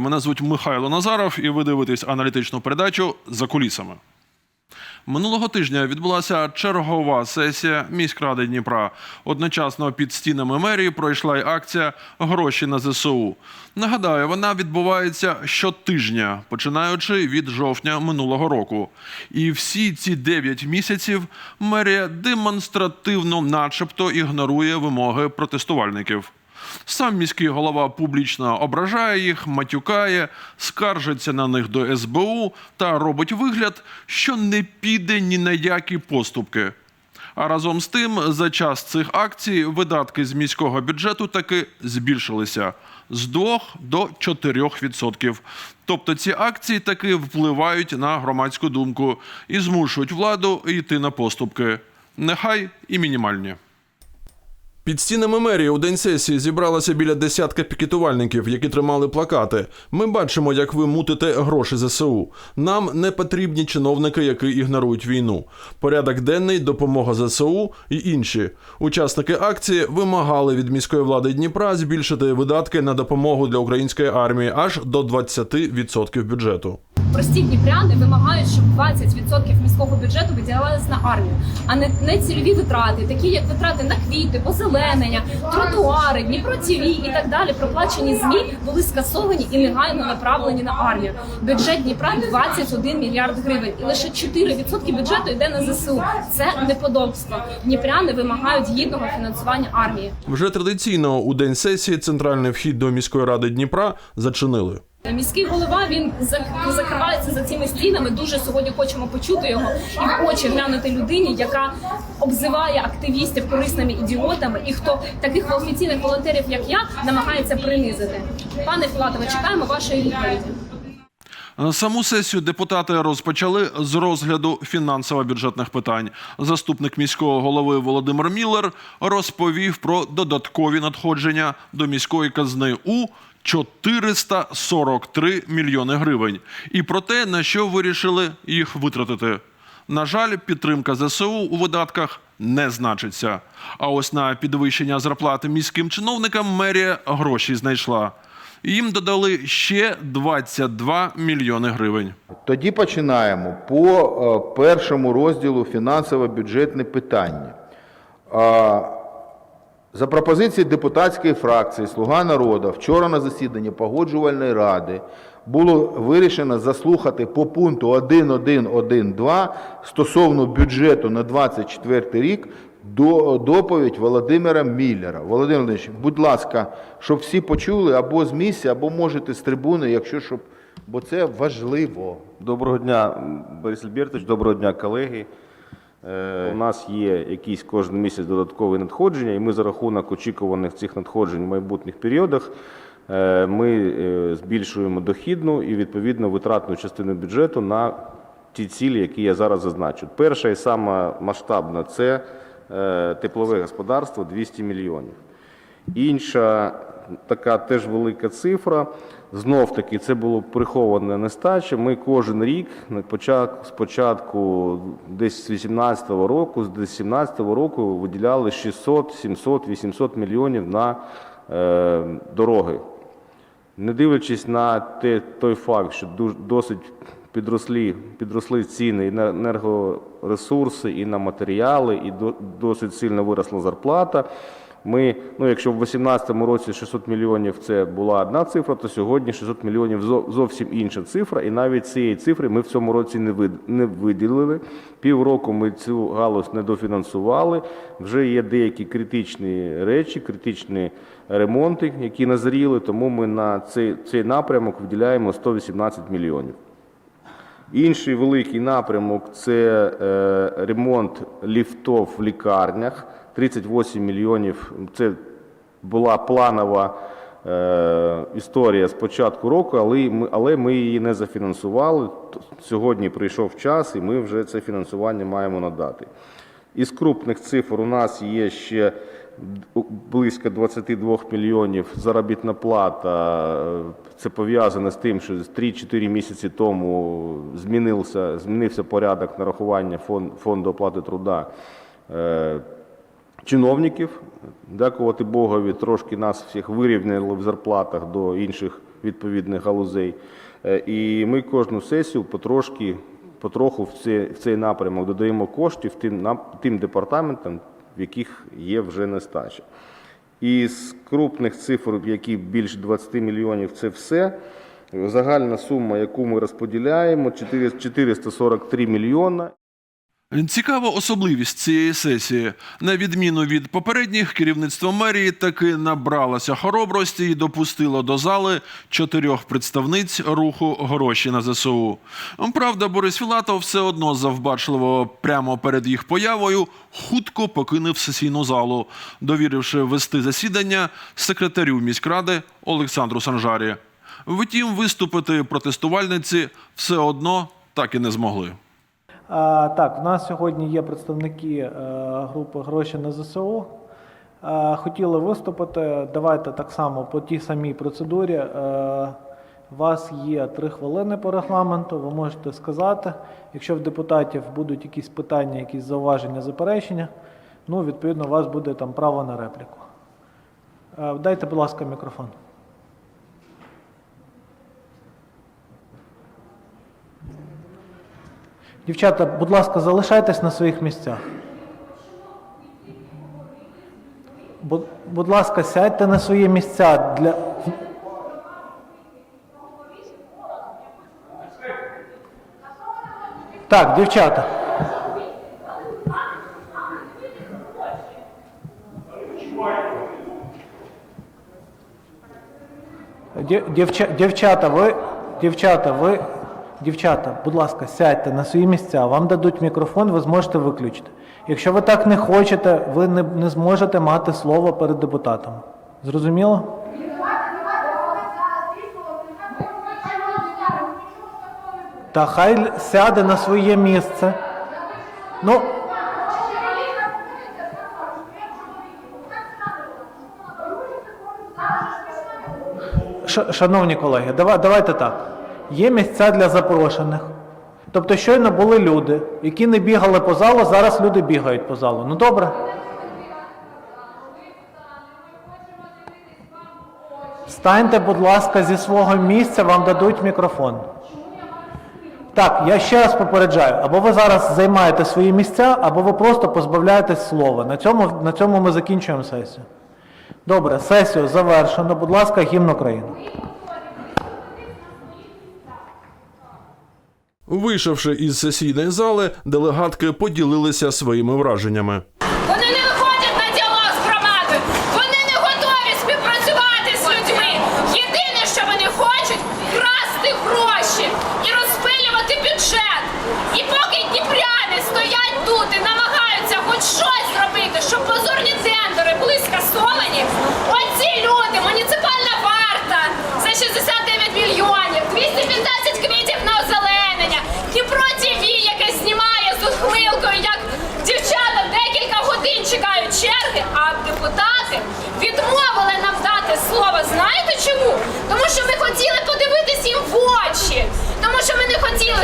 Вітаю! Мене звуть Михайло Назаров, і ви дивитесь аналітичну передачу за кулісами. Минулого тижня відбулася чергова сесія міськради Дніпра. Одночасно під стінами мерії пройшла й акція Гроші на ЗСУ. Нагадаю, вона відбувається щотижня, починаючи від жовтня минулого року. І всі ці 9 місяців мерія демонстративно, начебто, ігнорує вимоги протестувальників. Сам міський голова публічно ображає їх, матюкає, скаржиться на них до СБУ та робить вигляд, що не піде ні на які поступки. А разом з тим, за час цих акцій видатки з міського бюджету таки збільшилися з 2 до 4%. Тобто ці акції таки впливають на громадську думку і змушують владу йти на поступки, нехай і мінімальні. Під стінами мерії у день сесії зібралося біля десятка пікетувальників, які тримали плакати. Ми бачимо, як ви мутите гроші ЗСУ. Нам не потрібні чиновники, які ігнорують війну. Порядок денний, допомога ЗСУ і інші. Учасники акції вимагали від міської влади Дніпра збільшити видатки на допомогу для української армії аж до 20% бюджету. Прості дніпряни вимагають, щоб 20% міського бюджету виділялось на армію, а не, не цільові витрати, такі як витрати на квіти, позеленення, тротуари, Дніпро ТВ і так далі. Проплачені змі були скасовані і негайно направлені на армію. Бюджет Дніпра 21 мільярд гривень, і лише 4% бюджету йде на ЗСУ. Це неподобство. Дніпряни вимагають гідного фінансування армії. Вже традиційно у день сесії центральний вхід до міської ради Дніпра зачинили. Міський голова він закривається за цими стінами. Дуже сьогодні хочемо почути його і в очі глянути людині, яка обзиває активістів корисними ідіотами, і хто таких офіційних волонтерів, як я, намагається принизити. Пане Філатове, чекаємо вашої відповіді. Саму сесію депутати розпочали з розгляду фінансово-бюджетних питань. Заступник міського голови Володимир Міллер розповів про додаткові надходження до міської казни у 443 мільйони гривень і про те, на що вирішили їх витратити. На жаль, підтримка ЗСУ у видатках не значиться. А ось на підвищення зарплати міським чиновникам мерія гроші знайшла. Їм додали ще 22 мільйони гривень. Тоді починаємо по е, першому розділу фінансово-бюджетне питання. За пропозицією депутатської фракції Слуга народу вчора на засіданні погоджувальної ради було вирішено заслухати по пункту 1.1.1.2 стосовно бюджету на 24 рік доповідь Володимира Міллера. Володимир Володимирович, будь ласка, щоб всі почули або з місця, або можете з трибуни, якщо щоб, бо це важливо. Доброго дня, Борис Альбертович, доброго дня, колеги. Е, У нас є якісь кожен місяць додаткові надходження, і ми за рахунок очікуваних цих надходжень в майбутніх періодах е, ми е, збільшуємо дохідну і відповідно витратну частину бюджету на ті цілі, які я зараз зазначу. Перша і сама масштабна це теплове господарство 200 мільйонів. Інша така теж велика цифра. Знов таки, це було прихована нестача. Ми кожен рік спочатку десь з 18-го року, з 17-го року виділяли 600, 700, 800 мільйонів на е, дороги. Не дивлячись на те, той факт, що досить підросли, підросли ціни і на енергоресурси, і на матеріали, і до- досить сильно виросла зарплата. Ми, ну, якщо в 2018 році 600 мільйонів це була одна цифра, то сьогодні 600 мільйонів зовсім інша цифра. І навіть цієї цифри ми в цьому році не не виділили. Півроку ми цю галузь не дофінансували. Вже є деякі критичні речі, критичні ремонти, які назріли, тому ми на цей, цей напрямок виділяємо 118 мільйонів. Інший великий напрямок це е, ремонт ліфтов в лікарнях. 38 мільйонів. Це була планова е, історія з початку року, але ми, але ми її не зафінансували. Сьогодні прийшов час, і ми вже це фінансування маємо надати. Із крупних цифр у нас є ще близько 22 мільйонів заробітна плата. Це пов'язане з тим, що з 3-4 місяці тому змінився, змінився порядок нарахування фонду оплати труда е, чиновників. Дякувати Богові, трошки нас всіх вирівняли в зарплатах до інших відповідних галузей. Е, І ми кожну сесію потрошки, потроху в цей, в цей напрямок додаємо коштів тим, на, тим департаментам, в яких є вже нестача. І з крупних цифр, які більше 20 мільйонів, це все. Загальна сума, яку ми розподіляємо, 443 мільйона. Цікава особливість цієї сесії. На відміну від попередніх, керівництво мерії таки набралося хоробрості і допустило до зали чотирьох представниць руху гроші на ЗСУ. Правда, Борис Філатов все одно завбачливо прямо перед їх появою хутко покинув сесійну залу, довіривши вести засідання секретарю міськради Олександру Санжарі. Втім, виступити протестувальниці все одно так і не змогли. Так, у нас сьогодні є представники е, групи гроші на ЗСУ. Хотіли виступити. Давайте так само по тій самій процедурі. Е, У вас є три хвилини по регламенту. Ви можете сказати. Якщо в депутатів будуть якісь питання, якісь зауваження, заперечення, ну відповідно у вас буде там право на репліку. Е, Дайте, будь ласка, мікрофон. Дівчата, будь ласка, залишайтесь на своїх місцях. Будь, будь ласка, сядьте на свої місця для. Так, дівчата. Дівча, дівчата, ви, дівчата, ви, дівчата, будь ласка, сядьте на свої місця, вам дадуть мікрофон, ви зможете виключити. Якщо ви так не хочете, ви не, не зможете мати слово перед депутатом. Зрозуміло? Та хай сяде на своє місце. Ну, Шановні колеги, дава- давайте так. Є місця для запрошених. Тобто щойно були люди, які не бігали по залу, зараз люди бігають по залу. Ну добре. Встаньте, будь ласка, зі свого місця, вам дадуть мікрофон. Так, я ще раз попереджаю, або ви зараз займаєте свої місця, або ви просто позбавляєтесь слова. На цьому, на цьому ми закінчуємо сесію. Добре, сесію завершено. Будь ласка, гімн України. Вийшовши із сесійної зали, делегатки поділилися своїми враженнями. Вони не виходять на діалог з громадою. Вони не готові співпрацювати з людьми. Єдине, що вони хочуть красти гроші і розпилювати бюджет. І поки дніпряни стоять тут і намагаються хоч щось зробити, щоб позорні тендери були скасовані. Оці люди, муніципальна варта за 69 мільйонів, 215 квітів на озеленення, Дніпро ТВ, яке знімає з ухмилкою, як дівчата декілька годин чекають черги, а депутати відмовили нам дати слово. Знаєте чому? Тому що ми хотіли подивитись їм в очі. Тому що ми не хотіли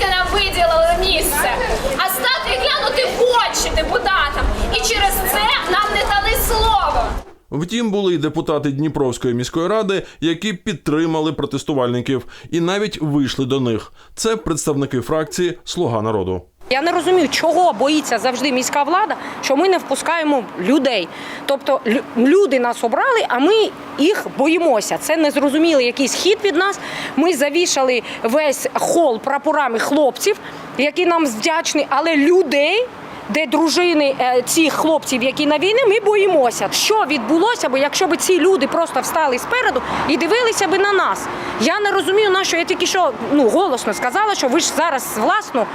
де нам виділили місце, а стати глянути в очі депутатам. І через це нам не дали слово. Втім, були й депутати Дніпровської міської ради, які підтримали протестувальників і навіть вийшли до них. Це представники фракції Слуга народу. Я не розумію, чого боїться завжди міська влада, що ми не впускаємо людей. Тобто люди нас обрали, а ми їх боїмося. Це незрозумілий якийсь хід від нас. Ми завішали весь хол прапорами хлопців, які нам вдячні, але людей. Де дружини е, цих хлопців, які на війні, ми боїмося, що відбулося б, якщо б ці люди просто встали спереду і дивилися б на нас. Я не розумію, на що я тільки що ну голосно сказала, що ви ж зараз власно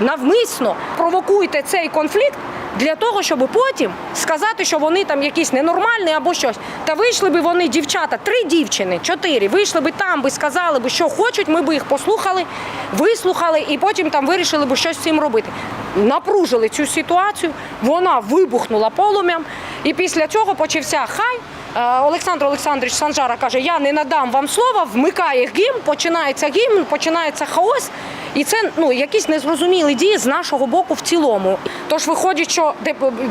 навмисно провокуєте цей конфлікт для того, щоб потім сказати, що вони там якісь ненормальні або щось. Та вийшли би вони, дівчата, три дівчини, чотири, вийшли би там, би сказали би, що хочуть, ми би їх послухали, вислухали і потім там вирішили би щось з цим робити. Напружили цю ситуацію, вона вибухнула полум'ям, і після цього почався хай. Е, Олександр Олександрович Санжара каже: Я не надам вам слова, вмикає гімн, починається гімн, починається хаос. І це ну якісь незрозумілі дії з нашого боку в цілому. Тож виходить, що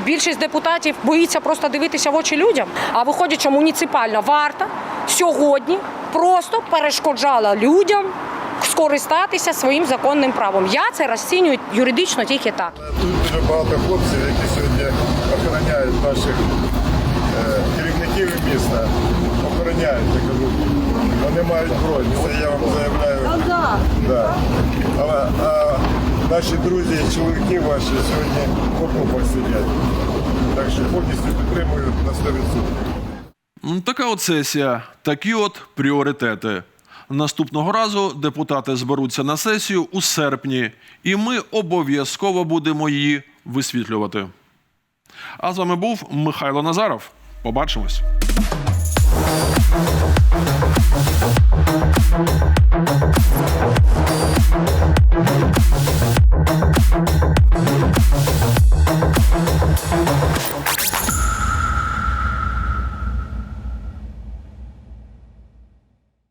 більшість депутатів боїться просто дивитися в очі людям. А виходить, що муніципальна варта сьогодні просто перешкоджала людям скористатися своїм законним правом. Я це розцінюю юридично тільки так. Тут дуже багато хлопців, які сьогодні охороняють наших керівників міста. Охороняють, я кажу. Вони мають бронь, це я вам заявляю. Да. А, а наші друзі, чоловіки ваші сьогодні в окопах сидять. Так що повністю підтримую на 100%. Така от сесія, такі от пріоритети. Наступного разу депутати зберуться на сесію у серпні, і ми обов'язково будемо її висвітлювати. А з вами був Михайло Назаров. Побачимось.